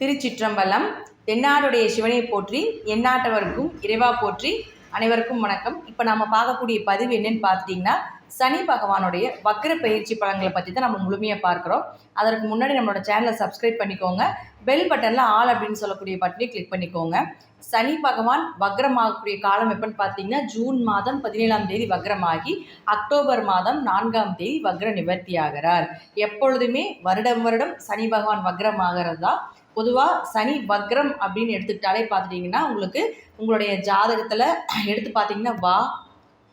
திருச்சிற்றம்பலம் தென்னாடுடைய சிவனை போற்றி எந்நாட்டவருக்கும் இறைவா போற்றி அனைவருக்கும் வணக்கம். இப்போ நம்ம பார்க்கக்கூடிய பதிவு என்னன்னு பார்த்துட்டிங்கன்னா சனி பகவானுடைய வக்ர பயிற்சி பலன்களை பற்றி தான் நம்ம முழுமையாக பார்க்குறோம். அதற்கு முன்னாடி நம்மளோட சேனலை சப்ஸ்கிரைப் பண்ணிக்கோங்க. பெல் பட்டனில் ஆல் அப்படின்னு சொல்லக்கூடிய பட்டனை கிளிக் பண்ணிக்கோங்க. சனி பகவான் வக்ரமாகக்கூடிய காலம் எப்பன்னு பார்த்தீங்கன்னா ஜூன் மாதம் பதினேழாம் தேதி வக்ரமாகி அக்டோபர் மாதம் நான்காம் தேதி வக்ர நிவர்த்தி ஆகிறார். எப்பொழுதுமே வருடம் வருடம் சனி பகவான் வக்ரமாகிறது? தான் பொதுவாக சனி வக்ரம் அப்படின்னு எடுத்துக்கிட்டாலே பார்த்துட்டிங்கன்னா உங்களுக்கு உங்களுடைய ஜாதகத்தில் எடுத்து பார்த்தீங்கன்னா வா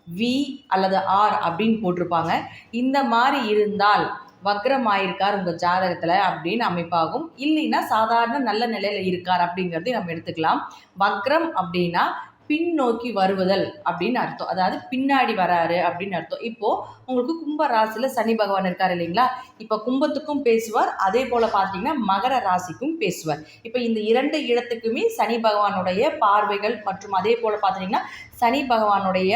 வி அல்லது ஆர் அப்படின்னு போட்டிருப்பாங்க. இந்த மாதிரி இருந்தால் வக்ரம் ஆயிருக்கார் உங்கள் ஜாதகத்தில் அப்படின்னு அமைப்பாகும். இல்லைன்னா சாதாரண நல்ல நிலையில் இருக்கார் அப்படிங்கிறதையும் நம்ம எடுத்துக்கலாம். வக்ரம் அப்படின்னா பின்னோக்கி வருவதல் அப்படின்னு அர்த்தம். அதாவது பின்னாடி வராரு அப்படின்னு அர்த்தம். இப்போது உங்களுக்கு கும்ப ராசியில் சனி பகவான் இருக்கார் இல்லைங்களா? இப்போ கும்பத்துக்கும் பேசுவார். அதே போல் பார்த்தீங்கன்னா மகர ராசிக்கும் பேசுவார். இப்போ இந்த இரண்டு இடத்துக்குமே சனி பகவானுடைய பார்வைகள் மற்றும் அதே போல் பார்த்தீங்கன்னா சனி பகவானுடைய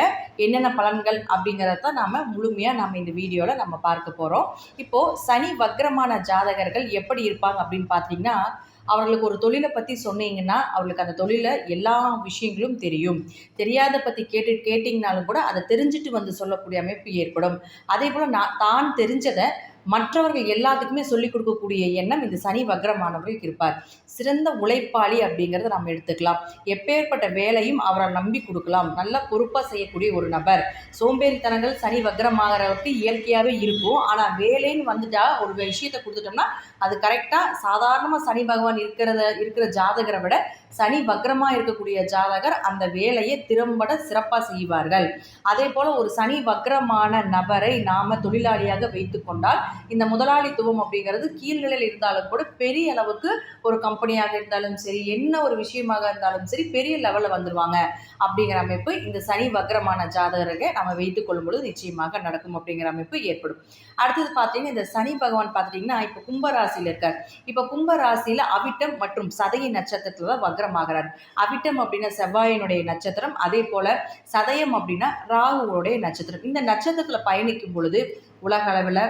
என்னென்ன பலன்கள் அப்படிங்கிறத நாம் முழுமையாக நம்ம இந்த வீடியோவில் நம்ம பார்க்க போகிறோம் இப்போது சனி வக்ரமான ஜாதகர்கள் எப்படி இருப்பாங்க அப்படின்னு பார்த்தீங்கன்னா அவர்களுக்கு ஒரு தொழிலை பற்றி சொன்னீங்கன்னா அவர்களுக்கு அந்த தொழிலை எல்லா விஷயங்களும் தெரியும். தெரியாத பற்றி கேட்டு கேட்டிங்கனாலும் கூட அதை தெரிஞ்சுட்டு வந்து சொல்லக்கூடிய அமைப்பு ஏற்படும். அதே போல் நான் தான் தெரிஞ்சதை மற்றவர்கள் எல்லாத்துக்குமே சொல்லிக் கொடுக்கக்கூடிய எண்ணம் இந்த சனி வக்ரமானவர்களுக்கு இருப்பார். சிறந்த உழைப்பாளி அப்படிங்கிறத நம்ம எடுத்துக்கலாம். எப்பேற்பட்ட வேலையும் அவரை நம்பி கொடுக்கலாம். நல்ல பொறுப்பாக செய்யக்கூடிய ஒரு நபர். சோம்பேறித்தனங்கள் சனி வக்ரமாகிறவருக்கு இயற்கையாகவே இருக்கும். ஆனால் வேலைன்னு வந்துட்டா ஒரு விஷயத்தை கொடுத்துட்டோம்னா அது கரெக்டாக சாதாரணமாக சனி பகவான் இருக்கிறத இருக்கிற ஜாதகரை விட சனி வக்ரமாக இருக்கக்கூடிய ஜாதகர் அந்த வேலையை திறம்பட சிறப்பாக செய்வார்கள். அதே போல் ஒரு சனி வக்ரமான நபரை நாம் தொழிலாளியாக வைத்து கொண்டால் இந்த முதலாளித்துவம் அப்படிங்கிறது கீழ்நிலையில் இருந்தாலும் கூட பெரிய அளவுக்கு ஒரு கம்பெனியாக இருந்தாலும் சரி என்ன ஒரு விஷயமாக இருந்தாலும் சரி பெரிய லெவலில் வந்துடுவாங்க அப்படிங்கிற அமைப்பு இந்த சனி வக்கரமான ஜாதகரை நம்ம வைத்துக் கொள்ளும் பொழுது நிச்சயமாக நடக்கும் அப்படிங்கிற அமைப்பு ஏற்படும். அடுத்தது பார்த்தீங்கன்னா இந்த சனி பகவான் பார்த்துட்டிங்கன்னா இப்போ கும்பராசியில் இருக்கார். இப்போ கும்பராசியில் அவிட்டம் மற்றும் சதய நட்சத்திரத்தில் தான் வக்ரமாகிறார். அவிட்டம் அப்படின்னா செவ்வாயினுடைய நட்சத்திரம் அதே போல் சதயம் அப்படின்னா ராகுவோடைய நட்சத்திரம். இந்த நட்சத்திரத்தில் பயணிக்கும் பொழுது உலக அளவில்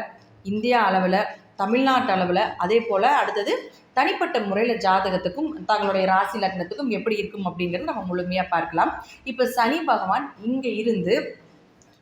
இந்தியா அளவில் தமிழ்நாட்டு அளவில் அதே போல் அடுத்தது தனிப்பட்ட முறையில் ஜாதகத்துக்கும் தங்களுடைய ராசி லக்னத்துக்கும் எப்படி இருக்கும் அப்படிங்கிறத நம்ம முழுமையாக பார்க்கலாம். இப்போ சனி பகவான் இங்கே இருந்து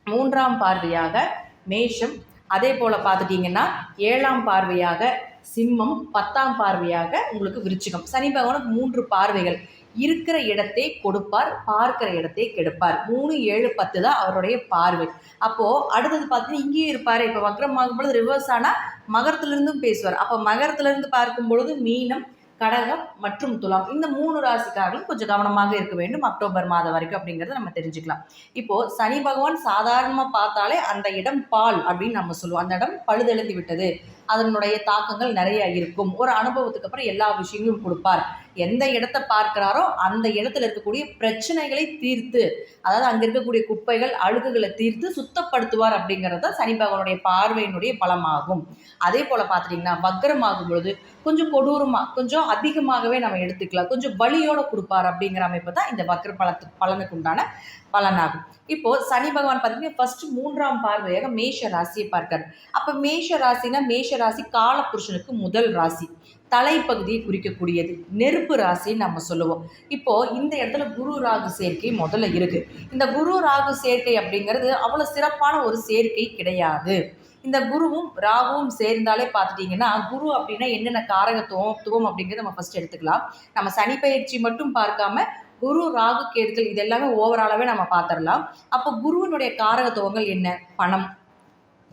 மூன்றாம் பார்வையாக மேஷம் அதே போல் பார்த்துட்டிங்கன்னா ஏழாம் பார்வையாக சிம்மம் பத்தாம் பார்வையாக உங்களுக்கு விருச்சிகம். சனி பகவானுக்கு மூன்று பார்வைகள். இருக்கிற இடத்தை கொடுப்பார் பார்க்கிற இடத்தை கெடுப்பார். மூணு ஏழு பத்து தான் அவருடைய பார்வை. அப்போது அடுத்தது பார்த்தீங்கன்னா இங்கேயும் இருப்பார். இப்போ வக்ரம் பொழுது ரிவர்ஸ் ஆனால் மகரத்துலேருந்தும் பேசுவார். அப்போ மகரத்துலேருந்து பார்க்கும் பொழுது மீனம் கடகம் மற்றும் துலாம் இந்த மூணு ராசிக்காரர்களும் கொஞ்சம் கவனமாக இருக்க வேண்டும் அக்டோபர் மாதம் வரைக்கும் அப்படிங்கிறத நம்ம தெரிஞ்சுக்கலாம். இப்போ சனி பகவான் சாதாரணமாக பார்த்தாலே அந்த இடம் பால் அப்படின்னு நம்ம சொல்லுவோம். அந்த இடம் பழுதெழுந்து விட்டது. அதனுடைய தாக்கங்கள் நிறைய இருக்கும். ஒரு அனுபவத்துக்கு அப்புறம் எல்லா விஷயங்களும் கொடுப்பார். எந்த இடத்த பார்க்கிறாரோ அந்த இடத்துல இருக்கக்கூடிய பிரச்சனைகளை தீர்த்து அதாவது அங்கே இருக்கக்கூடிய குப்பைகள் அழுகுகளை தீர்த்து சுத்தப்படுத்துவார் அப்படிங்கிறது தான் சனி பகவானுடைய பார்வையினுடைய பலமாகும். அதே போல் பார்த்துட்டிங்கன்னா வக்ரமாகும் பொழுது கொஞ்சம் கொடூரமாக கொஞ்சம் அதிகமாகவே நம்ம எடுத்துக்கலாம். கொஞ்சம் வலியோடு கொடுப்பார் அப்படிங்கிற அமைப்பு தான் இந்த வக்ர பலத்து பலனுக்கு உண்டான பலனாகும். இப்போது சனி பகவான் பார்த்தீங்கன்னா ஃபர்ஸ்ட் மூன்றாம் பார்வையாக மேஷ ராசியை பார்க்காரு அப்போ மேஷ ராசினா மேஷ ராசி காலபுருஷனுக்கு முதல் ராசி. தலைப்பகுதியை குறிக்கக்கூடியது. நெருப்பு ராசின்னு நம்ம சொல்லுவோம். இப்போது இந்த இடத்துல குரு ராகு சேர்க்கை முதல்ல இருக்குது இந்த குரு ராகு சேர்க்கை அப்படிங்கிறது அவ்வளோ சிறப்பான ஒரு சேர்க்கை கிடையாது. இந்த குருவும் ராகுவும் சேர்ந்தாலே பார்த்துட்டிங்கன்னா குரு அப்படின்னா என்னென்ன காரகத்துவம் துவம் அப்படிங்கிறத நம்ம ஃபஸ்ட் எடுத்துக்கலாம். நம்ம சனி பயிற்சி மட்டும் பார்க்காம குரு ராகு கேதுகள் இது எல்லாமே ஓவராலாகவே நம்ம பார்த்துடலாம். அப்போ குருவினுடைய காரகத்துவங்கள் என்ன? பணம்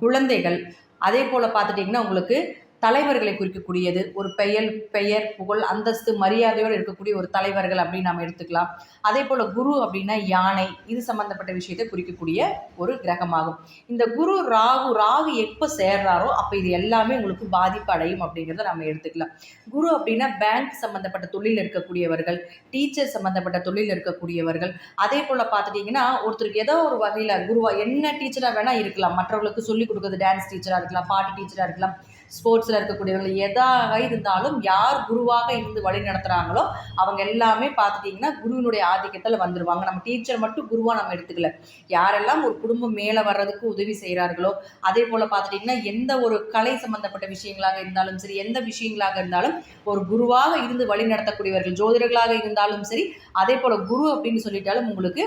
குழந்தைகள். அதே போல் பார்த்துட்டிங்கன்னா உங்களுக்கு தலைவர்களை குறிக்கக்கூடியது ஒரு பெயர் பெயர் புகழ் அந்தஸ்து மரியாதையோடு இருக்கக்கூடிய ஒரு தலைவர்கள் அப்படின்னு நம்ம எடுத்துக்கலாம். அதே போல் குரு அப்படின்னா யானை இது சம்மந்தப்பட்ட விஷயத்தை குறிக்கக்கூடிய ஒரு கிரகமாகும். இந்த குரு ராகு ராகு எப்போ சேர்றாரோ அப்போ இது எல்லாமே உங்களுக்கு பாதிப்பு அடையும் அப்படிங்கிறத நம்ம எடுத்துக்கலாம். குரு அப்படின்னா பேங்க் சம்மந்தப்பட்ட தொழில் இருக்கக்கூடியவர்கள் டீச்சர் சம்மந்தப்பட்ட தொழில் இருக்கக்கூடியவர்கள். அதே போல் பார்த்துட்டிங்கன்னா ஒருத்தருக்கு ஏதோ ஒரு வகையில் குருவா என்ன டீச்சராக வேணால் இருக்கலாம். மற்றவர்களுக்கு சொல்லிக் கொடுக்குறது டான்ஸ் டீச்சராக இருக்கலாம் பாட்டு டீச்சராக இருக்கலாம். ஸ்போர்ட்ஸில் இருக்கக்கூடியவங்க எதாக இருந்தாலும் யார் குருவாக இருந்து வழி நடத்துகிறாங்களோ அவங்க எல்லாமே பார்த்துட்டிங்கன்னா குருவினுடைய ஆதிக்கத்தில் வந்துடுவாங்க நம்ம டீச்சர் மட்டும் குருவாக நம்ம எடுத்துக்கல. யாரெல்லாம் ஒரு குடும்பம் மேலே வர்றதுக்கு உதவி செய்கிறார்களோ அதே போல் பார்த்துட்டிங்கன்னா எந்த ஒரு கலை சம்மந்தப்பட்ட விஷயங்களாக இருந்தாலும் சரி எந்த விஷயங்களாக இருந்தாலும் ஒரு குருவாக இருந்து வழி நடத்தக்கூடியவர்கள் ஜோதிடர்களாக இருந்தாலும் சரி அதே போல் குரு அப்படின்னு சொல்லிட்டாலும் உங்களுக்கு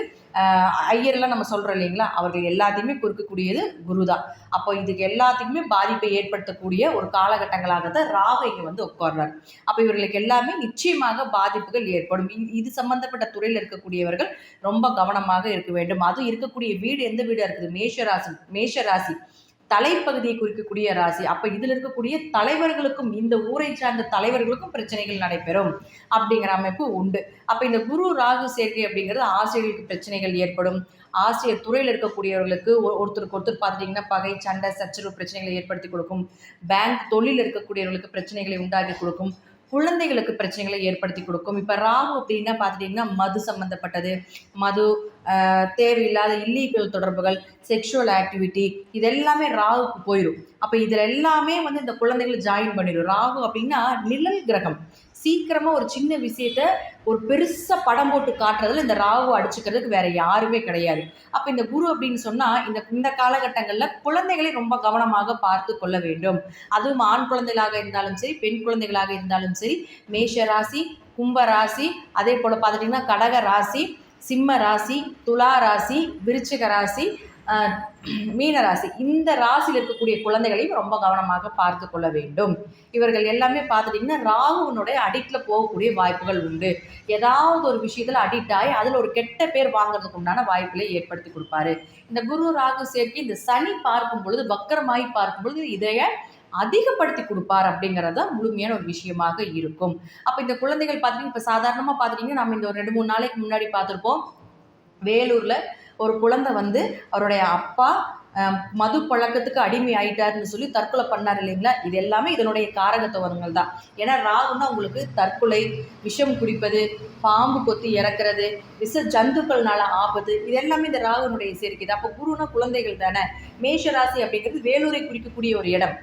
ஐயர்லாம் நம்ம சொல்கிறோம் இல்லைங்களா? அவர்கள் எல்லாத்தையுமே கொடுக்கக்கூடியது குரு தான் அப்போ இதுக்கு எல்லாத்துக்குமே பாதிப்பை ஏற்படுத்தக்கூடிய ஒரு காலகட்டங்களாக தான் ராகு இங்கே வந்து உட்கார்றார். அப்போ இவர்களுக்கு எல்லாமே நிச்சயமாக பாதிப்புகள் ஏற்படும். இது சம்பந்தப்பட்ட துறையில் இருக்கக்கூடியவர்கள் ரொம்ப கவனமாக இருக்க வேண்டும். அதுவும் இருக்கக்கூடிய வீடு எந்த வீடாக இருக்குது? மேஷராசி மேஷராசி. தலைப்பகுதியை குறிக்கக்கூடிய ராசி. அப்போ இதில் இருக்கக்கூடிய தலைவர்களுக்கும் இந்த ஊரை சார்ந்த தலைவர்களுக்கும் பிரச்சனைகள் நடைபெறும் அப்படிங்கிற அமைப்பு உண்டு. அப்போ இந்த குரு ராகு சேர்க்கை அப்படிங்கிறது ஆசிரியர்களுக்கு பிரச்சனைகள் ஏற்படும். ஆசிரியர் துறையில் இருக்கக்கூடியவர்களுக்கு ஒ- ஒருத்தருக்கு ஒருத்தர் பார்த்துட்டிங்கன்னா பகை சண்டை சச்சரவு பிரச்சனைகளை ஏற்படுத்தி கொடுக்கும். பேங்க் தொழில் இருக்கக்கூடியவர்களுக்கு பிரச்சனைகளை உண்டாக்கி கொடுக்கும். குழந்தைகளுக்கு பிரச்சனைகளை ஏற்படுத்தி கொடுக்கும். இப்போ ராகு அப்படின்னா பார்த்துட்டிங்கன்னா மது சம்மந்தப்பட்டது மது தேவையில்லாத இல்லீகல் தொடர்புகள் செக்ஷுவல் ஆக்டிவிட்டி இது எல்லாமே ராகுக்கு போயிடும் அப்போ இதில் எல்லாமே வந்து இந்த குழந்தைகளை ஜாயின் பண்ணிடும் ராகு அப்படின்னா நிழல் கிரகம். சீக்கிரமாக ஒரு சின்ன விஷயத்த ஒரு பெருசாக படம் போட்டு காட்டுறதுல இந்த ராகு அடிச்சுக்கிறதுக்கு வேற யாருமே கிடையாது. அப்போ இந்த குரு அப்படின்னு சொன்னால் இந்த இந்த காலகட்டங்களில் குழந்தைகளை ரொம்ப கவனமாக பார்த்து கொள்ள வேண்டும். அதுவும் ஆண் குழந்தைகளாக இருந்தாலும் சரி பெண் குழந்தைகளாக இருந்தாலும் சரி மேஷ ராசி கும்ப ராசி அதே போல் பார்த்துட்டிங்கன்னா கடக ராசி சிம்ம ராசி துலா ராசி விருச்சிக ராசி மீன ராசி. இந்த ராசியில் இருக்கக்கூடிய குழந்தைகளையும் ரொம்ப கவனமாக பார்த்து கொள்ள வேண்டும். இவர்கள் எல்லாமே பார்த்துட்டிங்கன்னா ராகுவனுடைய அடிக்டில் போகக்கூடிய வாய்ப்புகள் உண்டு. ஏதாவது ஒரு விஷயத்தில் அடிக்ட் ஆகி அதில் ஒரு கெட்ட பேர் வாங்குறதுக்கு உண்டான வாய்ப்புகளை ஏற்படுத்தி கொடுப்பாரு. இந்த குரு ராகு சேர்க்கை இந்த சனி பார்க்கும் பொழுது வக்கரமாகி பார்க்கும் பொழுது இதைய அதிகப்படுத்தி கொடுப்பார் அப்படிங்கிறது தான் முழுமையான ஒரு விஷயமாக இருக்கும். அப்போ இந்த குழந்தைகள் பார்த்தீங்கன்னா இப்போ சாதாரணமாக பார்த்துட்டிங்கன்னா நம்ம இந்த ஒரு ரெண்டு மூணு நாளைக்கு முன்னாடி பார்த்துருப்போம். வேலூரில் ஒரு குழந்தை வந்து அவருடைய அப்பா மது பழக்கத்துக்கு அடிமை ஆயிட்டாருன்னு சொல்லி தற்கொலை பண்ணார் இல்லைங்களா? இது எல்லாமே இதனுடைய காரகத்துவங்கள் தான். ஏன்னா ராகுன்னா உங்களுக்கு தற்கொலை விஷம் குடிப்பது பாம்பு கொத்தி இறக்குறது விஷ ஜந்துக்கள்னால ஆபத்து இது எல்லாமே இந்த ராகுனுடைய சேர்க்கை தான். அப்போ குருனா குழந்தைகள் தானே. மேஷ ராசி அப்படிங்கிறது வேலூரை குறிக்கக்கூடிய ஒரு இடம்.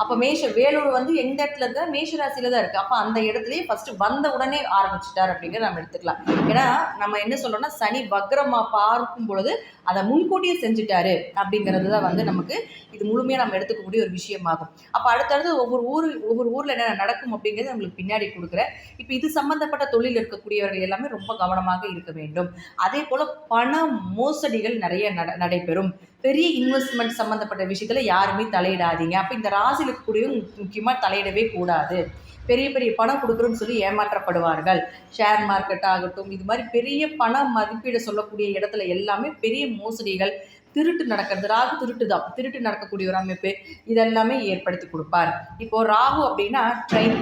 அப்போ மேஷ வேலூர் வந்து எந்த இடத்துல இருந்தால் மேஷ ராசியில தான் இருக்குது அப்போ அந்த இடத்துலயே ஃபர்ஸ்ட் வந்த உடனே ஆரம்பிச்சிட்டார் அப்படிங்கிறத நம்ம எடுத்துக்கலாம். ஏன்னா நம்ம என்ன சொல்றோம்னா சனி பக்ரமா பார்க்கும் பொழுது அதை முன்கூட்டியே செஞ்சுட்டாரு அப்படிங்கிறது தான் வந்து நமக்கு இது முழுமையாக நம்ம எடுத்துக்கக்கூடிய ஒரு விஷயமாகும். அப்போ அடுத்தடுத்து ஒவ்வொரு ஊர் ஒவ்வொரு ஊரில் என்ன நடக்கும் அப்படிங்கிறது நம்மளுக்கு பின்னாடி கொடுக்குறேன். இப்போ இது சம்மந்தப்பட்ட தொழில் இருக்கக்கூடியவர்கள் எல்லாமே ரொம்ப கவனமாக இருக்க வேண்டும். அதே போல் பண மோசடிகள் நிறைய நட நடைபெறும். பெரிய இன்வெஸ்ட்மெண்ட் சம்மந்தப்பட்ட விஷயத்தில் யாருமே தலையிடாதீங்க. அப்போ இந்த ராசியில் இருக்கக்கூடியவங்க முக்கியமாக தலையிடவே கூடாது. பெரிய பெரிய பணம் கொடுக்குறோன்னு சொல்லி ஏமாற்றப்படுவார்கள். ஷேர் மார்க்கெட் ஆகட்டும் இது மாதிரி பெரிய பண மதிப்பீடு சொல்லக்கூடிய இடத்துல எல்லாமே பெரிய மோசடிகள் திருட்டு நடக்கிறது ராகு திருட்டு தான் திருட்டு நடக்கக்கூடிய ஒரு அமைப்பு இதெல்லாமே ஏற்படுத்தி கொடுப்பார். இப்போ ராகு அப்படின்னா ட்ரெயின்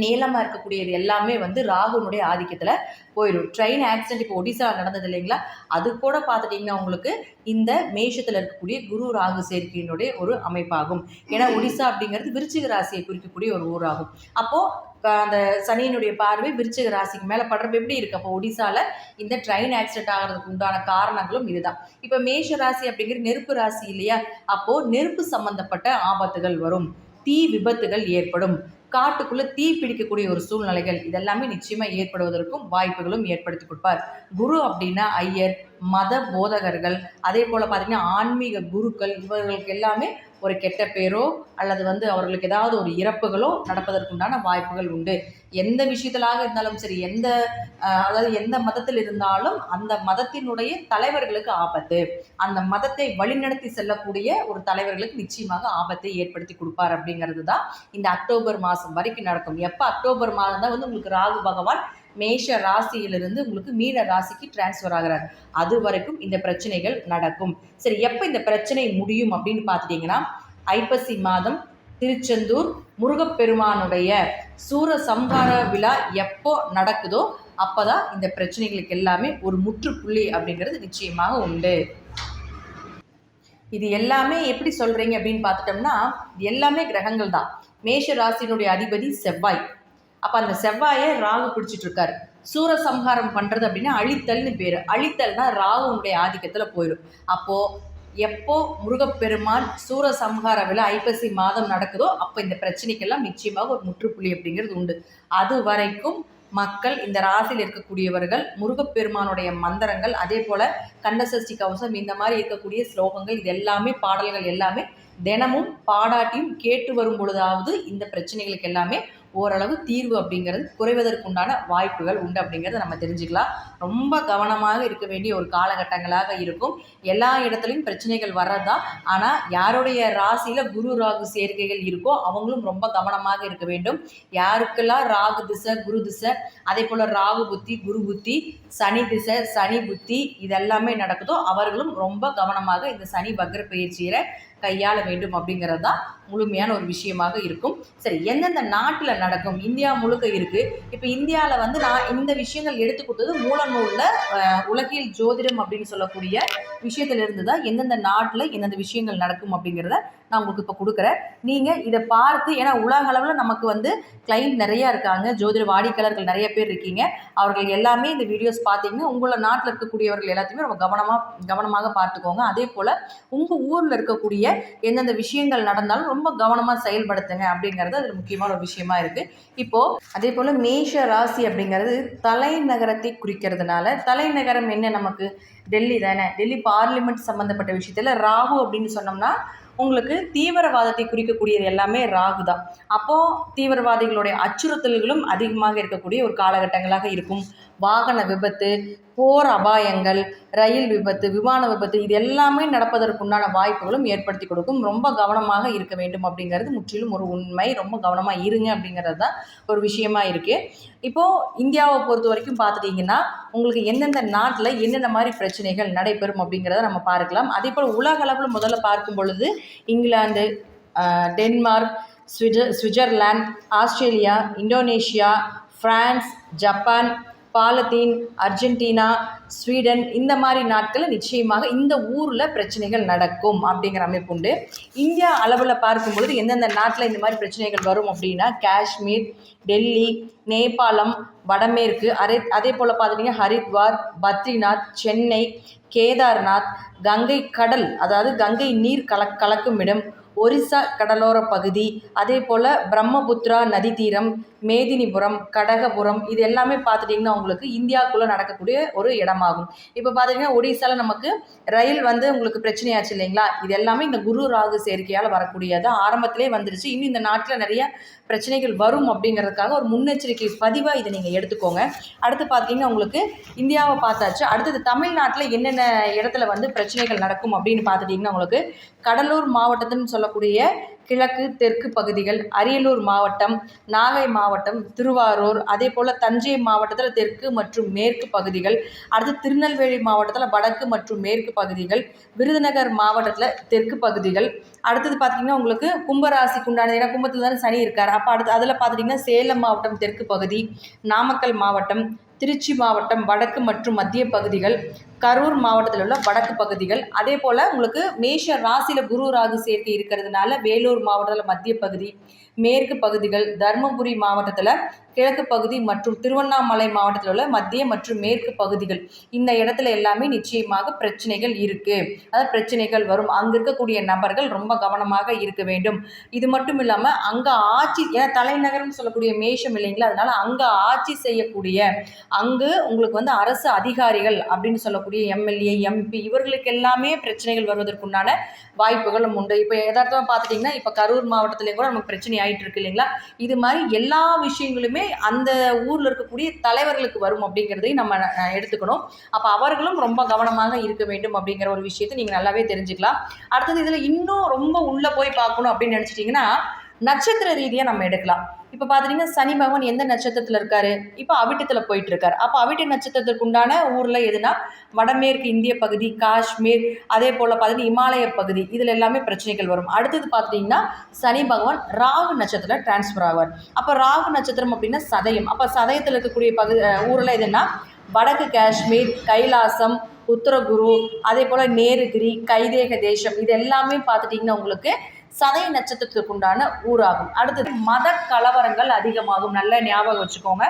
நீளமாக இருக்கக்கூடியது எல்லாமே வந்து ராகுனுடைய ஆதிக்கத்தில் போயிடும். ட்ரெயின் ஆக்சிடென்ட் இப்போ ஒடிசாவில் நடந்தது இல்லைங்களா? அது கூட பார்த்துட்டிங்கன்னா உங்களுக்கு இந்த மேஷத்தில் இருக்கக்கூடிய குரு ராகு சேர்க்கையினுடைய ஒரு அமைப்பாகும். ஏன்னா ஒடிசா அப்படிங்கிறது விருச்சிக ராசியை குறிக்கக்கூடிய ஒரு ஊராகும். அப்போது அந்த சனியினுடைய பார்வை விருச்சிக ராசிக்கு மேலே படுறப்ப எப்படி இருக்குது அப்போ ஒடிசாவில் இந்த ட்ரெயின் ஆக்சிடென்ட் ஆகிறதுக்கு உண்டான காரணங்களும் இதுதான். இப்போ மேஷ ராசி அப்படிங்கிறது நெருப்பு ராசி இல்லையா? அப்போது நெருப்பு சம்பந்தப்பட்ட ஆபத்துகள் வரும். தீ விபத்துகள் ஏற்படும். காட்டுக்குள்ளே தீ பிடிக்கக்கூடிய ஒரு சூழ்நிலைகள் இதெல்லாமே நிச்சயமாக ஏற்படுவதற்கும் வாய்ப்புகளும் ஏற்படுத்தி கொடுப்பார். குரு அப்படின்னா ஐயர் மத போதகர்கள் அதே போல் பார்த்திங்கன்னா ஆன்மீக குருக்கள் இவர்களுக்கு எல்லாமே ஒரு கெட்ட பேரோ அல்லது வந்து அவர்களுக்கு ஏதாவது ஒரு இறப்புகளோ நடப்பதற்குண்டான வாய்ப்புகள் உண்டு. எந்த விஷயத்திலாக இருந்தாலும் சரி எந்த அதாவது எந்த மதத்தில் இருந்தாலும் அந்த மதத்தினுடைய தலைவர்களுக்கு ஆபத்து. அந்த மதத்தை வழிநடத்தி செல்லக்கூடிய ஒரு தலைவர்களுக்கு நிச்சயமாக ஆபத்தை ஏற்படுத்தி கொடுப்பார் அப்படிங்கிறது தான் இந்த அக்டோபர் மாதம் வரைக்கும் நடக்கும். எப்போ அக்டோபர் மாதம் தான் வந்து உங்களுக்கு ராகு பகவான் மேஷ ராசியிலிருந்து உங்களுக்கு மீன ராசிக்கு டிரான்ஸ்ஃபர் ஆகிறார். அது வரைக்கும் இந்த பிரச்சனைகள் நடக்கும். சரி எப்போ இந்த பிரச்சனை முடியும் அப்படின்னு பார்த்துட்டிங்கன்னா ஐப்பசி மாதம் திருச்செந்தூர் முருகப்பெருமானுடைய சூர சம்ஹார விழா எப்போ நடக்குதோ அப்பதான் இந்த பிரச்சனைகளுக்கு எல்லாமே ஒரு முற்றுப்புள்ளி அப்படிங்கிறது நிச்சயமாக உண்டு. இது எல்லாமே எப்படி சொல்கிறீங்க அப்படின்னு பார்த்துட்டோம்னா இது எல்லாமே கிரகங்கள் தான் மேஷ ராசியினுடைய அதிபதி செவ்வாய். அப்போ அந்த செவ்வாயை ராகு பிடிச்சிட்டு இருக்காரு. சூரசம்ஹாரம் பண்ணுறது அப்படின்னா அழித்தல்னு பேர். அழித்தல்னா ராகுனுடைய ஆதிக்கத்தில் போயிடும் அப்போது எப்போ முருகப்பெருமான் சூரசம்ஹார விழா ஐப்பசி மாதம் நடக்குதோ அப்போ இந்த பிரச்சனைக்கெல்லாம் நிச்சயமாக ஒரு முற்றுப்புள்ளி அப்படிங்கிறது உண்டு. அது வரைக்கும் மக்கள் இந்த ராசியில் இருக்கக்கூடியவர்கள் முருகப்பெருமானுடைய மந்திரங்கள் அதே போல் கண்டசஷ்டி கவசம் இந்த மாதிரி இருக்கக்கூடிய ஸ்லோகங்கள் இது எல்லாமே பாடல்கள் எல்லாமே தினமும் பாடாட்டியும் கேட்டு வரும் பொழுதாவது இந்த பிரச்சனைகளுக்கு எல்லாமே ஓரளவு தீர்வு அப்படிங்கிறது குறைவதற்குண்டான வாய்ப்புகள் உண்டு அப்படிங்கிறத நம்ம தெரிஞ்சுக்கலாம். ரொம்ப கவனமாக இருக்க வேண்டிய ஒரு காலகட்டங்களாக இருக்கும். எல்லா இடத்துலையும் பிரச்சனைகள் வர்றதுதான். ஆனால் யாருடைய ராசியில் குரு ராகு சேர்க்கைகள் இருக்கோ அவங்களும் ரொம்ப கவனமாக இருக்க வேண்டும். யாருக்கெல்லாம் ராகு திசை குரு திசை அதே போல் ராகு புத்தி குரு புத்தி சனி திசை சனி புத்தி இதெல்லாமே நடக்குதோ அவர்களும் ரொம்ப கவனமாக இந்த சனி வக்ர பயிற்சியில் கையாள வேண்டும் அப்படிங்கிறது தான் முழுமையான ஒரு விஷயமாக இருக்கும். சரி எந்தெந்த நாட்டில் நடக்கும்? இந்தியா முழுக்க இருக்குது இப்போ இந்தியாவில் வந்து நான் இந்த விஷயங்கள் எடுத்து கொடுத்தது மூலநூலில் உலகில் ஜோதிடம் அப்படின்னு சொல்லக்கூடிய விஷயத்திலிருந்து தான் எந்தெந்த நாட்டில் எந்தெந்த விஷயங்கள் நடக்கும் அப்படிங்கிறத நான் உங்களுக்கு இப்போ கொடுக்குறேன். நீங்கள் இதை பார்த்து ஏன்னா உலக அளவில் நமக்கு வந்து கிளைண்ட் நிறையா இருக்காங்க. ஜோதிட வாடிக்கையாளர்கள் நிறைய பேர் இருக்கீங்க. அவர்கள் எல்லாமே இந்த வீடியோஸ் பார்த்தீங்கன்னா உங்களோட நாட்டில் இருக்கக்கூடியவர்கள் எல்லாத்தையுமே ரொம்ப கவனமாக கவனமாக பார்த்துக்கோங்க. அதே போல் உங்கள் ஊரில் இருக்கக்கூடிய எந்தெந்த விஷயங்கள் நடந்தாலும் ரொம்ப கவனமாக செயல்படுத்துங்க அப்படிங்கிறது அது முக்கியமான ஒரு விஷயமா இருக்குது இப்போது அதே போல் மேஷ ராசி அப்படிங்கிறது தலைநகரத்தை குறிக்கிறதுனால தலைநகரம் என்ன நமக்கு? டெல்லி தானே. டெல்லி பார்லிமெண்ட் சம்மந்தப்பட்ட விஷயத்தில் ராகு அப்படின்னு சொன்னோம்னா உங்களுக்கு தீவிரவாதத்தை குறிக்கக்கூடியது எல்லாமே ராகு தான். அப்போது தீவிரவாதிகளுடைய அச்சுறுத்தல்களும் அதிகமாக இருக்கக்கூடிய ஒரு காலகட்டங்களாக இருக்கும். வாகன விபத்து போர் அபாயங்கள் ரயில் விபத்து விமான விபத்து இது எல்லாமே நடப்பதற்குண்டான வாய்ப்புகளும் ஏற்படுத்தி கொடுக்கும். ரொம்ப கவனமாக இருக்க வேண்டும் அப்படிங்கிறது முற்றிலும் ஒரு உண்மை. ரொம்ப கவனமாக இருங்க அப்படிங்கிறது தான் ஒரு விஷயமா இருக்குது இப்போது இந்தியாவை பொறுத்த வரைக்கும் பார்த்துட்டிங்கன்னா உங்களுக்கு எந்தெந்த நாட்டில் என்னென்ன மாதிரி பிரச்சனைகள் நடைபெறும் அப்படிங்கிறத நம்ம பார்க்கலாம். அதே போல் உலக அளவில் முதல்ல பார்க்கும் பொழுது England Denmark Switzer Switzerland Australia Indonesia France Japan Palestine Argentina Sweden இந்த மாதிரி நாட்களில் நிச்சயமாக இந்த ஊரில் பிரச்சனைகள் நடக்கும் அப்படிங்கிற அமைப்பு உண்டு. இந்தியா அளவில் பார்க்கும்பொழுது எந்தெந்த நாட்டில் இந்த மாதிரி பிரச்சனைகள் வரும் அப்படின்னா காஷ்மீர் டெல்லி நேபாளம் வடமேற்கு அரே அதே போல் பார்த்துட்டிங்கன்னா ஹரித்வார் பத்ரிநாத் சென்னை கேதார்நாத் கங்கை கடல் அதாவது கங்கை நீர் கல கலக்கும் இடம் ஒரிசா கடலோர பகுதி அதே போல் பிரம்மபுத்திரா நதி தீரம் மேதினிபுரம் கடகபுரம் இது எல்லாமே பார்த்துட்டிங்கன்னா உங்களுக்கு இந்தியாவுக்குள்ளே நடக்கக்கூடிய ஒரு இடமாகும். இப்போ பார்த்தீங்கன்னா ஒடிசாவில் நமக்கு ரயில் வந்து உங்களுக்கு பிரச்சனையாச்சு இல்லைங்களா? இது எல்லாமே இந்த குரு ராகு சேர்க்கையால் வரக்கூடியது. ஆரம்பத்திலே வந்துருச்சு. இன்னும் இந்த நாட்டில் நிறைய பிரச்சனைகள் வரும் அப்படிங்கிறதுக்காக ஒரு முன்னெச்சரிக்கை பதிவாக இதை நீங்கள் எடுத்துக்கோங்க. அடுத்து பார்த்தீங்கன்னா உங்களுக்கு இந்தியாவை பார்த்தாச்சு. அடுத்தது தமிழ்நாட்டில் என்னென்ன இடத்துல வந்து பிரச்சனைகள் நடக்கும் அப்படின்னு பார்த்துட்டிங்கன்னா உங்களுக்கு கடலூர் மாவட்டத்துன்னு சொல்லக்கூடிய கிழக்கு தெற்கு பகுதிகள் அரியலூர் மாவட்டம் நாகை மாவட்டம் திருவாரூர் அதே போல் தஞ்சை மாவட்டத்தில் தெற்கு மற்றும் மேற்கு பகுதிகள் அடுத்து திருநெல்வேலி மாவட்டத்தில் வடக்கு மற்றும் மேற்கு பகுதிகள் விருதுநகர் மாவட்டத்தில் தெற்கு பகுதிகள் அடுத்தது பார்த்திங்கன்னா உங்களுக்கு கும்பராசிக்கு உண்டானது ஏன்னா கும்பத்தில் தானே சனி இருக்கார் அப்போ அடுத்து அதில் பார்த்துட்டிங்கன்னா சேலம் மாவட்டம் தெற்கு பகுதி நாமக்கல் மாவட்டம் திருச்சி மாவட்டம் வடக்கு மற்றும் மத்திய பகுதிகள் கரூர் மாவட்டத்தில் உள்ள வடக்கு பகுதிகள். அதே போல் உங்களுக்கு மேஷ ராசியில் குரு ராகு சேர்க்கை இருக்கிறதுனால வேலூர் மாவட்டத்தில் மத்திய பகுதி மேற்கு பகுதிகள் தருமபுரி மாவட்டத்தில் கிழக்கு பகுதி மற்றும் திருவண்ணாமலை மாவட்டத்தில் உள்ள மத்திய மற்றும் மேற்கு பகுதிகள். இந்த இடத்துல எல்லாமே நிச்சயமாக பிரச்சனைகள் இருக்குது அதாவது பிரச்சனைகள் வரும். அங்கே இருக்கக்கூடிய நபர்கள் ரொம்ப கவனமாக இருக்க வேண்டும். இது மட்டும் இல்லாமல் அங்கே ஆட்சி ஏன்னா தலைநகரம் சொல்லக்கூடிய மேஷம் இல்லைங்களா? அதனால அங்கே ஆட்சி செய்யக்கூடிய அங்கு உங்களுக்கு வந்து அரசு அதிகாரிகள் அப்படின்னு சொல்லக்கூடிய எம்எல்ஏ எம்பி இவர்களுக்கு எல்லாமே பிரச்சனைகள் வருவதற்குண்டான வாய்ப்புகளும் உண்டு. இப்போ எதார்த்தமாக பார்த்துட்டிங்கன்னா இப்போ கரூர் மாவட்டத்திலே கூட நமக்கு பிரச்சனை ஆகிட்டு இருக்கு இல்லைங்களா? இது மாதிரி எல்லா விஷயங்களுமே அந்த ஊரில் இருக்கக்கூடிய தலைவர்களுக்கு வரும் அப்படிங்கிறதையும் நம்ம எடுத்துக்கணும். அப்போ அவர்களும் ரொம்ப கவனமாக இருக்க வேண்டும் அப்படிங்கிற ஒரு விஷயத்தை நீங்கள் நல்லாவே தெரிஞ்சுக்கலாம். அடுத்தது இதில் இன்னும் ரொம்ப உள்ளே போய் பார்க்கணும் அப்படின்னு நினச்சிட்டிங்கன்னா நட்சத்திர ரீதியாக நம்ம எடுக்கலாம். இப்போ பார்த்துட்டிங்கன்னா சனி பகவான் எந்த நட்சத்திரத்தில் இருக்காரு? இப்போ அவிட்டத்தில் போயிட்டு இருக்காரு அப்போ அவிட்ட நட்சத்திரத்துக்கு உண்டான ஊரில் எதுனா வடமேற்கு இந்திய பகுதி காஷ்மீர் அதே போல் பார்த்தீங்கன்னா இமாலய பகுதி இதில் எல்லாமே பிரச்சனைகள் வரும். அடுத்தது பார்த்துட்டிங்கன்னா சனி பகவான் ராகு நட்சத்திரம் டிரான்ஸ்ஃபர் ஆவார். அப்போ ராகு நட்சத்திரம் அப்படின்னா சதயம். அப்போ சதயத்தில் இருக்கக்கூடிய பகுதி ஊரில் எதுனா வடக்கு காஷ்மீர் கைலாசம் உத்தரகுரு அதே போல் நேருகிரி கைதேக தேசம் இது எல்லாமே பார்த்துட்டிங்கன்னா உங்களுக்கு சதய நட்சத்திரத்துக்கு உண்டான ஊராகும். அடுத்தது மத கலவரங்கள் அதிகமாகும். நல்ல ஞாபகம் வச்சுக்கோங்க.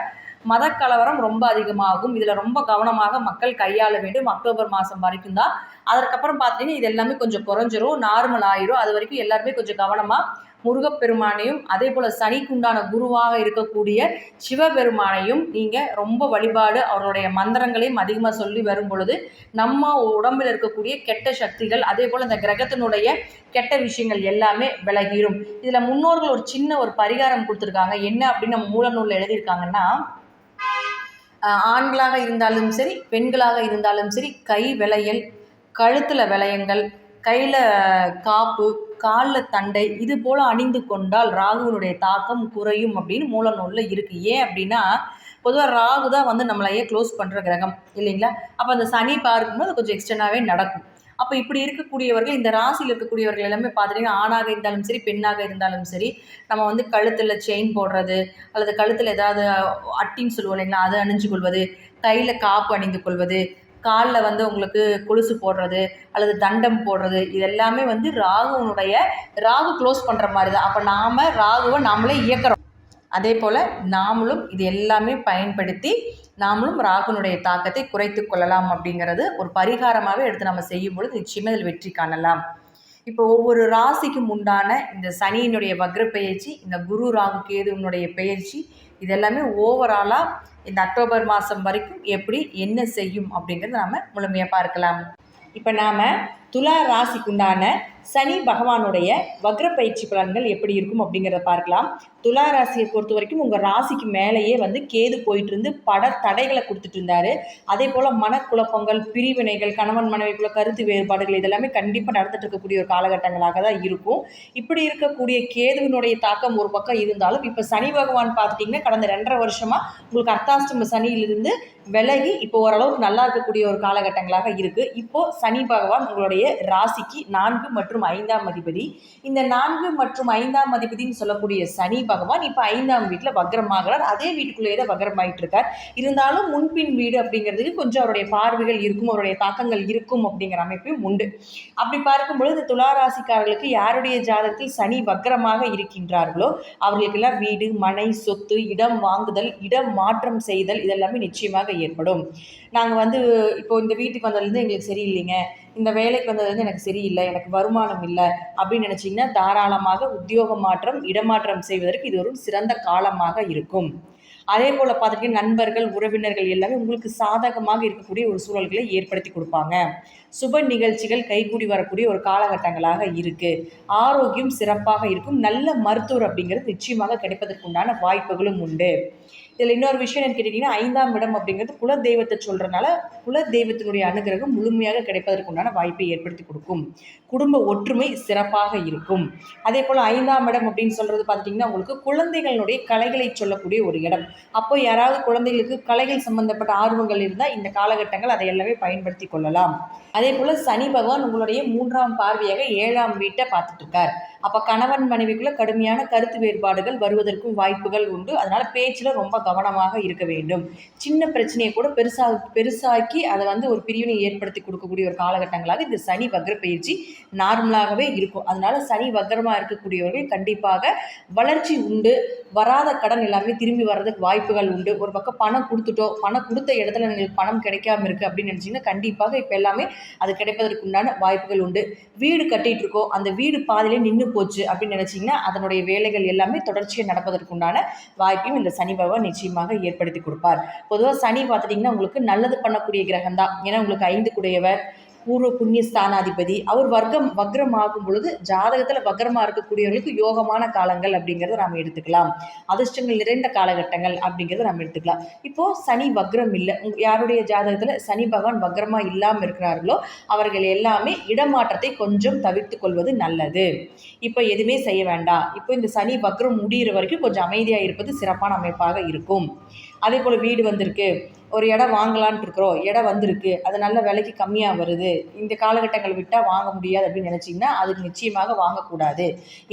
மத கலவரம் ரொம்ப அதிகமாகும். இதில் ரொம்ப கவனமாக மக்கள் கையாள வேண்டும். அக்டோபர் மாதம் வரைக்கும் தான். அதற்கப்புறம் பார்த்தீங்கன்னா இது எல்லாமே கொஞ்சம் குறைஞ்சிரும். நார்மல் ஆயிரும். அது வரைக்கும் எல்லாருமே கொஞ்சம் கவனமாக முருகப்பெருமானையும் அதே போல் சனிக்குண்டான குருவாக இருக்கக்கூடிய சிவபெருமானையும் நீங்கள் ரொம்ப வழிபாடு அவருடைய மந்திரங்களையும் அதிகமாக சொல்லி வரும் பொழுது நம்ம உடம்பில் இருக்கக்கூடிய கெட்ட சக்திகள் அதே போல் இந்த கிரகத்தினுடைய கெட்ட விஷயங்கள் எல்லாமே விலகிரும். இதில் முன்னோர்கள் ஒரு சின்ன ஒரு பரிகாரம் கொடுத்துருக்காங்க. என்ன அப்படின்னு நம்ம மூலநூலில் எழுதியிருக்காங்கன்னா ஆண்களாக இருந்தாலும் சரி பெண்களாக இருந்தாலும் சரி கை விளையல் கழுத்தில் விளையங்கள் கையில் காப்பு காலில் தண்டை இது போல் அணிந்து கொண்டால் ராகுவினுடைய தாக்கம் குறையும் அப்படின்னு மூலநூலில் இருக்குது ஏன் அப்படின்னா பொதுவாக ராகு தான் வந்து நம்மளையே க்ளோஸ் பண்ணுற கிரகம் இல்லைங்களா? அப்போ அந்த சனி பார்க்கும்போது கொஞ்சம் எக்ஸ்டர்னாகவே நடக்கும். அப்போ இப்படி இருக்கக்கூடியவர்கள் இந்த ராசியில் இருக்கக்கூடியவர்கள் எல்லாமே பார்த்துட்டிங்கன்னா ஆணாக இருந்தாலும் சரி பெண்ணாக இருந்தாலும் சரி நம்ம வந்து கழுத்தில் செயின் போடுறது அல்லது கழுத்தில் ஏதாவது அட்டின்னு சொல்லுவோம் இல்லைங்களா அதை அணிஞ்சு கொள்வது கையில் காப்பு அணிந்து கொள்வது காலில் வந்து உங்களுக்கு கொலுசு போடுறது அல்லது தண்டம் போடுறது இது எல்லாமே வந்து ராகுவனுடைய ராகு க்ளோஸ் பண்ணுற மாதிரி தான் அப்போ நாம் ராகுவை நாமளே இயக்கிறோம். அதே போல் நாமளும் இது எல்லாமே பயன்படுத்தி நாமளும் ராகுனுடைய தாக்கத்தை குறைத்து கொள்ளலாம் அப்படிங்கிறது ஒரு பரிகாரமாகவே எடுத்து நம்ம செய்யும் பொழுது நிச்சயமாக இதில் வெற்றி காணலாம். இப்போ ஒவ்வொரு ராசிக்கும் உண்டான இந்த சனியினுடைய வக்ர பெயர்ச்சி இந்த குரு ராகு கேதுவனுடைய பெயர்ச்சி இதெல்லாமே ஓவராலாக இந்த அக்டோபர் மாதம் வரைக்கும் எப்படி என்ன செய்யும் அப்படிங்கிறத நாம் முழுமையாக பார்க்கலாம். இப்போ நாம் துலா ராசிக்குண்டான சனி பகவானுடைய வக்ர பயிற்சி பலன்கள் எப்படி இருக்கும் அப்படிங்கிறத பார்க்கலாம். துலா ராசியை பொறுத்த வரைக்கும் உங்கள் ராசிக்கு மேலேயே வந்து கேது போயிட்டு இருந்து பட தடைகளை கொடுத்துட்டு இருந்தாரு. அதே போல் மனக்குழப்பங்கள் பிரிவினைகள் கணவன் மனைவிக்குள்ள கருத்து வேறுபாடுகள் இதெல்லாமே கண்டிப்பாக நடந்துட்டு இருக்கக்கூடிய ஒரு காலகட்டங்களாக தான் இருக்கும். இப்படி இருக்கக்கூடிய கேதுவினுடைய தாக்கம் ஒரு பக்கம் இருந்தாலும் இப்போ சனி பகவான் பார்த்துட்டிங்கன்னா கடந்த ரெண்டரை வருஷமாக உங்களுக்கு அர்த்தாஷ்டம சனியிலிருந்து விலகி இப்போ ஓரளவுக்கு நல்லா இருக்கக்கூடிய ஒரு காலகட்டங்களாக இருக்குது இப்போது சனி பகவான் உங்களுடைய ராசிக்கு நான்கு மற்றும் ஐந்தாம் அதிபதி. இந்த நான்கு மற்றும் ஐந்தாம் அதிபதினு சொல்லக்கூடிய சனி பகவான் இப்போ ஐந்தாம் வீட்டில் வக்ரமாகிறார். அதே வீட்டுக்குள்ளேயே தான் வக்ரமாயிட்டு இருக்கார் இருந்தாலும் முன்பின் வீடு அப்படிங்கிறதுக்கு கொஞ்சம் அவருடைய பார்வைகள் இருக்கும் அவருடைய தாக்கங்கள் இருக்கும் அப்படிங்கிற அமைப்பும் உண்டு. அப்படி பார்க்கும்பொழுது இந்த துலா ராசிக்காரர்களுக்கு யாருடைய ஜாதகத்தில் சனி வக்ரமாக இருக்கின்றார்களோ அவர்களுக்கெல்லாம் வீடு மனை சொத்து இடம் வாங்குதல் இடம் மாற்றம் செய்தல் இதெல்லாமே நிச்சயமாக ஏற்படும். நாங்கள் வந்து இப்போ இந்த வீட்டுக்கு வந்ததுலேருந்து எங்களுக்கு சரியில்லைங்க. இந்த வேலைக்கு வந்ததுலேருந்து எனக்கு சரியில்லை எனக்கு வருமானம் இல்லை அப்படின்னு நினச்சிங்கன்னா தாராளமாக உத்தியோக மாற்றம் இடமாற்றம் செய்வதற்கு இது ஒரு சிறந்த காலமாக இருக்கும். அதே போல் பார்த்துக்கிட்டு நண்பர்கள் உறவினர்கள் எல்லாமே உங்களுக்கு சாதகமாக இருக்கக்கூடிய ஒரு சூழல்களை ஏற்படுத்தி கொடுப்பாங்க. சுப நிகழ்ச்சிகள் கைகூடி வரக்கூடிய ஒரு காலகட்டங்களாக இருக்குது ஆரோக்கியம் சிறப்பாக இருக்கும். நல்ல மருத்துவர் அப்படிங்கிறது நிச்சயமாக கிடைப்பதற்குண்டான வாய்ப்புகளும் உண்டு. இதில் இன்னொரு விஷயம் என்னன்னு கேட்டிங்கன்னா ஐந்தாம் இடம் அப்படிங்கிறது குல தெய்வத்தை சொல்கிறனால குல தெய்வத்தினுடைய அனுகிரகம் முழுமையாக கிடைப்பதற்கு உண்டான வாய்ப்பை ஏற்படுத்தி கொடுக்கும். குடும்ப ஒற்றுமை சிறப்பாக இருக்கும். அதே போல் ஐந்தாம் இடம் அப்படின்னு சொல்கிறது பார்த்திங்கன்னா உங்களுக்கு குழந்தைகளுடைய கலைகளை சொல்லக்கூடிய ஒரு இடம். அப்போ யாராவது குழந்தைகளுக்கு கலைகள் சம்பந்தப்பட்ட ஆர்வங்கள் இருந்தால் இந்த காலகட்டங்கள் அதை எல்லாமே பயன்படுத்தி கொள்ளலாம். அதே போல் சனி பகவான் உங்களுடைய மூன்றாம் பார்வையாக ஏழாம் வீட்டை பார்த்துட்டு இருக்கார். அப்போ கணவன் மனைவிக்குள்ள கடுமையான கருத்து வேறுபாடுகள் வருவதற்கும் வாய்ப்புகள் உண்டு. அதனால் பேச்சில் ரொம்ப கவனமாக இருக்க வேண்டும். சின்ன பிரச்சனையை கூட பெருசாக பெருசாக்கி அதை வந்து ஒரு பிரிவினை ஏற்படுத்தி கொடுக்கக்கூடிய ஒரு காலகட்டங்களாக இந்த சனி வக்ர பயிற்சி நார்மலாகவே இருக்கும். அதனால சனி வக்கரமாக இருக்கக்கூடியவர்கள் கண்டிப்பாக வளர்ச்சி உண்டு. வராத கடன் எல்லாமே திரும்பி வர்றதுக்கு வாய்ப்புகள் உண்டு. ஒரு பக்கம் பணம் கொடுத்துட்டோம் பணம் கொடுத்த இடத்துல எங்களுக்கு பணம் கிடைக்காம இருக்குது அப்படின்னு நினச்சிங்கன்னா கண்டிப்பாக இப்போ எல்லாமே அது கிடைப்பதற்கு உண்டான வாய்ப்புகள் உண்டு. வீடு கட்டிகிட்டு இருக்கோம். அந்த வீடு பாதியிலே நின்று போச்சு அப்படின்னு நினச்சிங்கன்னா அதனுடைய வேலைகள் எல்லாமே தொடர்ச்சியாக நடப்பதற்கு உண்டான வாய்ப்பையும் இந்த சனி பகவான் நிச்சயமாக ஏற்படுத்தி கொடுப்பார். பொதுவாக சனி பார்த்துட்டிங்கன்னா உங்களுக்கு நல்லது பண்ணக்கூடிய கிரகம் தான் ஏன்னா உங்களுக்கு ஐந்து குடையவர் பூர்வ புண்ணிய ஸ்தானாதிபதி. அவர் வர்க்கம் வக்ரமாகும் பொழுது ஜாதகத்தில் வக்ரமாக இருக்கக்கூடியவர்களுக்கு யோகமான காலங்கள் அப்படிங்கிறத நாம் எடுத்துக்கலாம். அதிர்ஷ்டங்கள் நிறைந்த காலகட்டங்கள் அப்படிங்கிறத நம்ம எடுத்துக்கலாம். இப்போது சனி வக்ரம் இல்லை. யாருடைய ஜாதகத்தில் சனி பகவான் வக்ரமாக இல்லாமல் இருக்கிறார்களோ அவர்கள் எல்லாமே இடமாற்றத்தை கொஞ்சம் தவிர்த்து கொள்வது நல்லது. இப்போ எதுவுமே செய்ய வேண்டாம். இப்போ இந்த சனி வக்ரம் முடிகிற வரைக்கும் கொஞ்சம் அமைதியாக இருப்பது சிறப்பான அமைப்பாக இருக்கும். அதே போல் வீடு வந்திருக்கு. ஒரு இடம் வாங்கலான்ட்டு இருக்கிறோம் இடம் வந்திருக்கு அது நல்ல விலைக்கு கம்மியாக வருது இந்த காலகட்டங்கள் விட்டால் வாங்க முடியாது அப்படின்னு நினச்சிங்கன்னா அதுக்கு நிச்சயமாக வாங்கக்கூடாது.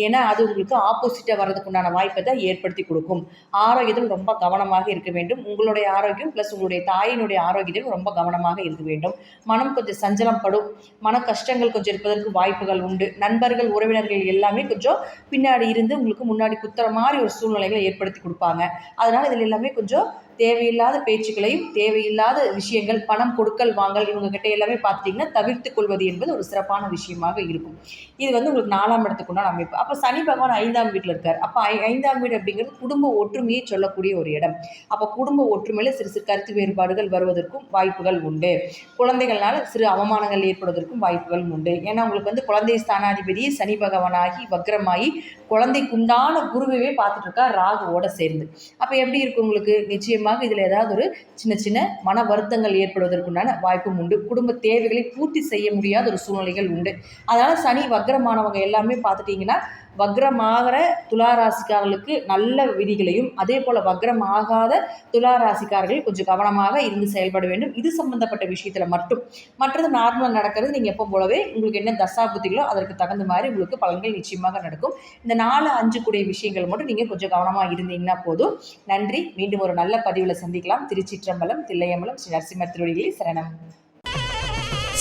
ஏன்னா அது உங்களுக்கு ஆப்போசிட்டாக வர்றதுக்குண்டான வாய்ப்பை தான் ஏற்படுத்தி கொடுக்கும். ஆரோக்கியத்தில் ரொம்ப கவனமாக இருக்க வேண்டும். உங்களுடைய ஆரோக்கியம் ப்ளஸ் உங்களுடைய தாயினுடைய ஆரோக்கியத்தில் ரொம்ப கவனமாக இருக்க வேண்டும். மனம் கொஞ்சம் சஞ்சலம் படும். மன கஷ்டங்கள் கொஞ்சம் இருப்பதற்கு வாய்ப்புகள் உண்டு. நண்பர்கள் உறவினர்கள் எல்லாமே கொஞ்சம் பின்னாடி இருந்து உங்களுக்கு முன்னாடி குத்துற மாதிரி ஒரு சூழ்நிலைகளை ஏற்படுத்தி கொடுப்பாங்க. அதனால் இதில் எல்லாமே கொஞ்சம் தேவையில்லாத பேச்சுக்களையும் தேவையில்லாத விஷயங்கள் பணம் கொடுக்கல் வாங்கல் இவங்க கிட்ட எல்லாமே பார்த்துட்டிங்கன்னா தவிர்த்து கொள்வது என்பது ஒரு சிறப்பான விஷயமாக இருக்கும். இது வந்து உங்களுக்கு நாலாம் இடத்துக்கு உண்டான அமைப்பு. அப்போ சனி பகவான் ஐந்தாம் வீட்டில் இருக்கார். அப்போ ஐ ஐந்தாம் வீடு அப்படிங்கிறது குடும்ப ஒற்றுமையை சொல்லக்கூடிய ஒரு இடம். அப்போ குடும்ப ஒற்றுமையில் சிறு சிறு கருத்து வேறுபாடுகள் வருவதற்கும் வாய்ப்புகள் உண்டு. குழந்தைகள்னால சிறு அவமானங்கள் ஏற்படுவதற்கும் வாய்ப்புகள் உண்டு. ஏன்னா உங்களுக்கு வந்து குழந்தை ஸ்தானாதிபதியே சனி பகவானாகி வக்ரமாகி குழந்தைக்குண்டான குருவையே பார்த்துட்டு இருக்கா ராகுவோட சேர்ந்து. அப்போ எப்படி இருக்கும் உங்களுக்கு? நிச்சயமாக இதில் ஏதாவது ஒரு சின்ன சின்ன மன வருத்தங்கள் ஏற்படுவதற்குண்டான வாய்ப்பும் உண்டு. குடும்ப தேவைகளை பூர்த்தி செய்ய முடியாத ஒரு சூழ்நிலைகள் உண்டு. அதனால் சனி வக்ரமானவங்க எல்லாமே பார்த்துட்டிங்கன்னா வக்ரமாகிற துளாராசிக்காரர்களுக்கு நல்ல விதிகளையும் அதே போல் வக்ரம் ஆகாத துளாராசிக்காரர்கள் கொஞ்சம் கவனமாக இருந்து செயல்பட வேண்டும். இது சம்பந்தப்பட்ட விஷயத்தில் மட்டும். மற்றது நார்மலாக நடக்கிறது நீங்கள் எப்போ போலவே உங்களுக்கு என்ன தசா புத்திகளோ அதற்கு தகுந்த மாதிரி உங்களுக்கு பலன்கள் நிச்சயமாக நடக்கும். இந்த நாலு அஞ்சு கூடிய விஷயங்கள் மட்டும் நீங்கள் கொஞ்சம் கவனமாக இருந்தீங்கன்னா போதும். நன்றி. மீண்டும் ஒரு நல்ல பதிவு பதிவில் சந்திக்கலாம். திருச்சிற்றம்பலம் தில்லையம்பலம் ஸ்ரீ நரசிம்மர் திருவடிகளே சரணம்.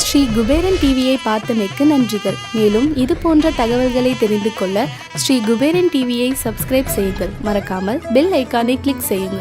ஸ்ரீ குபேரன் டிவியை பார்த்தமைக்கு நன்றிகள். மேலும் இது போன்ற தகவல்களை தெரிந்து கொள்ள ஸ்ரீ குபேரன் டிவியை சப்ஸ்கிரைப் செய்யுங்கள். மறக்காமல் பெல் ஐக்கானை கிளிக் செய்யுங்கள்.